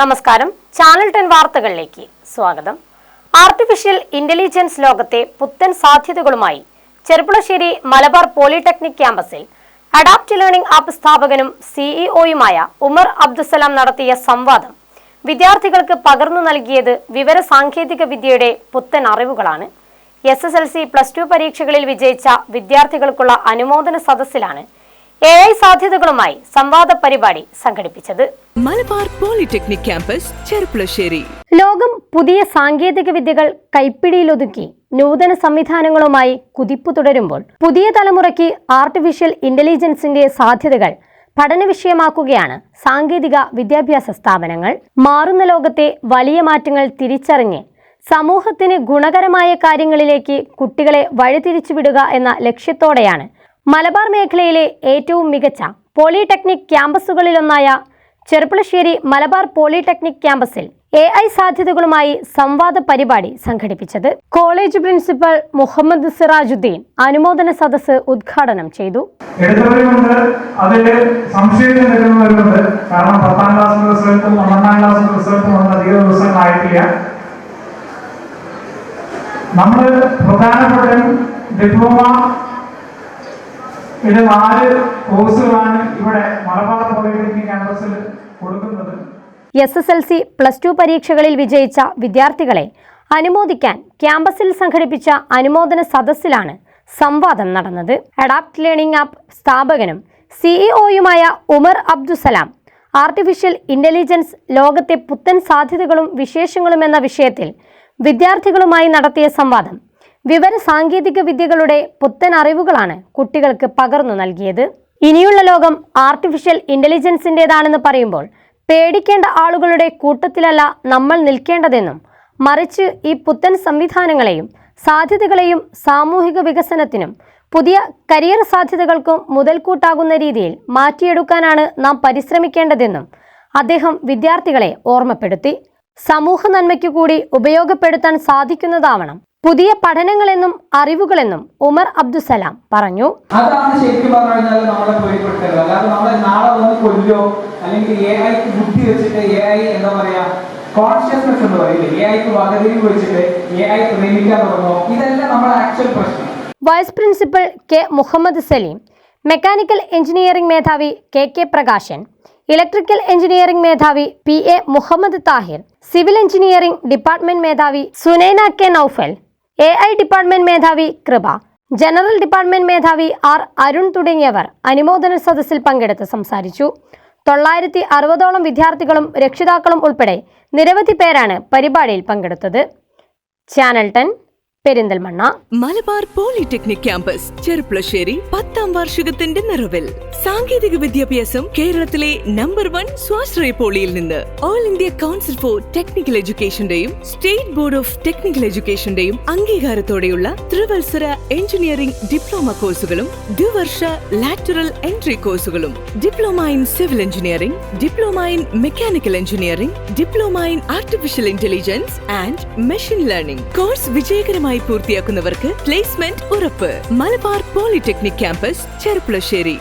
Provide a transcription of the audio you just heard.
നമസ്കാരം. Channel ten വാർത്തകളിലേക്ക് സ്വാഗതം. ആർട്ടിഫിഷ്യൽ ഇന്റലിജൻസ് ലോകത്തെ പുത്തൻ സാധ്യതകളുമായി ചെറുപ്പുളശ്ശേരി മലബാർ പോളിടെക്നിക് ക്യാമ്പസിൽ അഡാപ്റ്റ് ലേണിംഗ് ആപ്പ് സ്ഥാപകനും സിഇഒയുമായ ഉമർ അബ്ദുസലാം നടത്തിയ സംവാദം വിദ്യാർത്ഥികൾക്ക് പകർന്നു നൽകിയത് വിവര സാങ്കേതിക വിദ്യയുടെ പുത്തൻ അറിവുകളാണ്. S S L C plus two പരീക്ഷകളിൽ വിജയിച്ച വിദ്യാർത്ഥികൾക്കുള്ള അനുമോദന സദസ്സിലാണ് എ ഐ സാധ്യതകളുമായി സംവാദ പരിപാടി സംഘടിപ്പിച്ചത്. Malabar polytechnic campus Cherpulassery. ലോകം പുതിയ സാങ്കേതിക വിദ്യകൾ കൈപ്പിടിയിലൊതുക്കി നൂതന സംവിധാനങ്ങളുമായി കുതിപ്പ് തുടരുമ്പോൾ പുതിയ തലമുറയ്ക്ക് ആർട്ടിഫിഷ്യൽ ഇന്റലിജൻസിന്റെ സാധ്യതകൾ പഠന വിഷയമാക്കുകയാണ് സാങ്കേതിക വിദ്യാഭ്യാസ സ്ഥാപനങ്ങൾ. മാറുന്ന ലോകത്തെ വലിയ മാറ്റങ്ങൾ തിരിച്ചറിഞ്ഞ് സമൂഹത്തിന് ഗുണകരമായ കാര്യങ്ങളിലേക്ക് കുട്ടികളെ വഴിതിരിച്ചുവിടുക എന്ന ലക്ഷ്യത്തോടെയാണ് മലബാർ മേഖലയിലെ ഏറ്റവും മികച്ച പോളിടെക്നിക് ക്യാമ്പസുകളിലൊന്നായ ചെറുപ്പുളശ്ശേരി മലബാർ പോളിടെക്നിക് ക്യാമ്പസിൽ എ ഐ സാധ്യതകളുമായി സംവാദ പരിപാടി സംഘടിപ്പിച്ചത് കോളേജ് പ്രിൻസിപ്പൽ മുഹമ്മദ് സിറാജുദ്ദീൻ അനുമോദന സദസ്സ് ഉദ്ഘാടനം ചെയ്തു. കാരണം പത്താം ക്ലാസ് ക്ലാസ് അധികം നമ്മൾ ഡിപ്ലോമ ഇത് നാല് കോഴ്സുകളാണ് ഇവിടെ മലബാർ പോളിടെക്നിക് ക്യാമ്പസിൽ കൊടുക്കുന്നത്. S S L C plus two പരീക്ഷകളിൽ വിജയിച്ച വിദ്യാർത്ഥികളെ അനുമോദിക്കാൻ ക്യാമ്പസിൽ സംഘടിപ്പിച്ച അനുമോദന സദസ്സിലാണ് സംവാദം നടന്നത്. അഡാപ്റ്റ് ലേണിംഗ് ആപ്പ് സ്ഥാപകനും സിഇഒയുമായ ഉമർ അബ്ദുസലാം ആർട്ടിഫിഷ്യൽ ഇന്റലിജൻസ് ലോകത്തെ പുത്തൻ സാധ്യതകളും വിശേഷങ്ങളും എന്ന വിഷയത്തിൽ വിദ്യാർത്ഥികളുമായി നടത്തിയ സംവാദം വിവര സാങ്കേതിക വിദ്യകളുടെ പുത്തൻ അറിവുകളാണ് കുട്ടികൾക്ക് പകർന്നു നൽകിയത്. ഇനിയുള്ള ലോകം ആർട്ടിഫിഷ്യൽ ഇന്റലിജൻസിന്റെതാണെന്ന് പറയുമ്പോൾ പേടിക്കേണ്ട ആളുകളുടെ കൂട്ടത്തിലല്ല നമ്മൾ നിൽക്കേണ്ടതെന്നും മറിച്ച് ഈ പുത്തൻ സംവിധാനങ്ങളെയും സാധ്യതകളെയും സാമൂഹിക വികസനത്തിനും പുതിയ കരിയർ സാധ്യതകൾക്കും മുതൽക്കൂട്ടാകുന്ന രീതിയിൽ മാറ്റിയെടുക്കാനാണ് നാം പരിശ്രമിക്കേണ്ടതെന്നും അദ്ദേഹം വിദ്യാർത്ഥികളെ ഓർമ്മപ്പെടുത്തി. സമൂഹ നന്മയ്ക്കു കൂടി ഉപയോഗപ്പെടുത്താൻ സാധിക്കുന്നതാവണം പുതിയ പഠനങ്ങളെന്നും അറിവുകളെന്നും ഉമർ അബ്ദുസലാം പറഞ്ഞു. അതാണ് ശരിക്കും പറഞ്ഞു കഴിഞ്ഞാൽ നമ്മളെ പേടിപ്പെടുത്തരുത് അല്ലാതെ നമ്മളെ നാളെ വന്ന് കൊല്ലോ അല്ലെങ്കിൽ എ ഐക്ക് ബുദ്ധി വെച്ചിട്ട് എ ഐ എന്താ പറയാ കോൺഷ്യസ്നെസ് എന്ന് പറയില്ലേ എ ഐക്ക് വകതിരിവ് വെച്ചിട്ട് എ ഐ പ്രേമിക്കാൻ തുടങ്ങോ ഇതല്ല നമ്മുടെ ആക്ച്വൽ പ്രശ്നം. Vice principal K Muhammad Saleem mechanical engineering മേധാവി K K Prakashan electrical engineering മേധാവി P A Muhammad Tahir civil engineering department മേധാവി Sunaina K Naufal A I department മേധാവി കൃപ ജനറൽ ഡിപ്പാർട്ട്മെന്റ് മേധാവി ആർ അരുൺ തുടങ്ങിയവർ അനുമോദന സദസ്സിൽ പങ്കെടുത്ത് സംസാരിച്ചു. തൊള്ളായിരത്തി അറുപതോളം വിദ്യാർത്ഥികളും രക്ഷിതാക്കളും ഉൾപ്പെടെ നിരവധി പേരാണ് പരിപാടിയിൽ പങ്കെടുത്തത്. Channel ten Perinthalmanna. Malabar polytechnic campus Cherpulassery പത്താം വാർഷികത്തിന്റെ നിറവിൽ. സാങ്കേതിക വിദ്യാഭ്യാസം കേരളത്തിലെ നമ്പർ വൺ സ്വാശ്രയ പോളിയിൽ നിന്ന്. All India council for technical എഡ്യൂക്കേഷന്റെയും state board of technical എഡ്യൂക്കേഷന്റെയും അംഗീകാരത്തോടെയുള്ള ത്രിവത്സര എഞ്ചിനീയറിംഗ് ഡിപ്ലോമ കോഴ്സുകളും ദ്വിവർഷ ലാറ്ററൽ എൻട്രി കോഴ്സുകളും diploma in civil engineering diploma in mechanical engineering diploma in artificial intelligence and machine learning course വിജയകരമായി പൂർത്തിയാക്കുന്നവർക്ക് പ്ലേസ്മെന്റ് ഉറപ്പ്. Malabar polytechnic campus Cherpulassery.